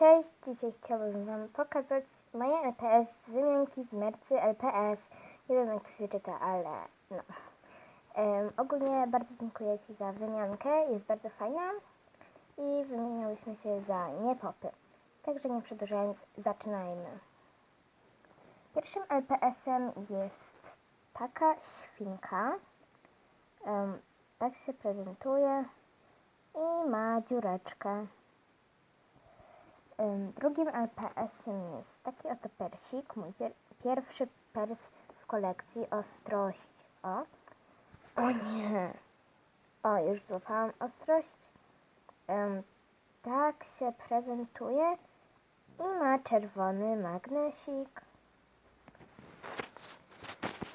Cześć, dzisiaj chciałabym Wam pokazać moje LPS z wymianki z Mercy LPS. Nie wiem jak to się czyta, ale no. Em, ogólnie bardzo dziękuję Ci za wymiankę, jest bardzo fajna i wymieniałyśmy się za niepopy. Także nie przedłużając, zaczynajmy. Pierwszym LPS-em jest taka świnka. Em, tak się prezentuje i ma dziureczkę. Drugim LPS-em jest taki oto persik, mój pier pierwszy pers w kolekcji Ostrość. O, o nie, o już złapałam ostrość. Ym, tak się prezentuje i ma czerwony magnesik.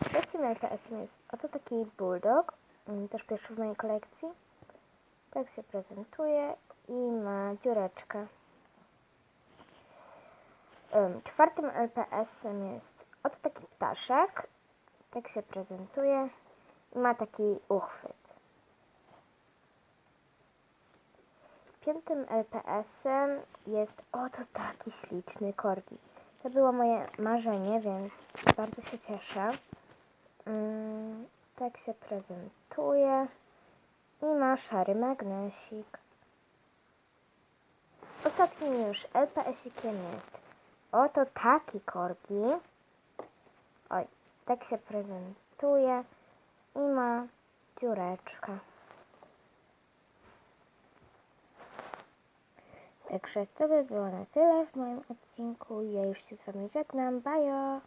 Trzecim LPS-em jest oto taki bulldog, ym, też pierwszy w mojej kolekcji. Tak się prezentuje i ma dziureczkę. Ym, Czwartym LPS-em jest oto taki ptaszek. Tak się prezentuje. Ma taki uchwyt. Piątym LPS-em jest oto taki śliczny korgi. To było moje marzenie, więc bardzo się cieszę. Ym, Tak się prezentuje. I ma szary magnesik. Ostatnim już LPS-ikiem jest Oto taki korgi. Oj, tak się prezentuje i ma dziureczkę. Także to by było na tyle w moim odcinku. Ja już się z Wami żegnam. Bajo!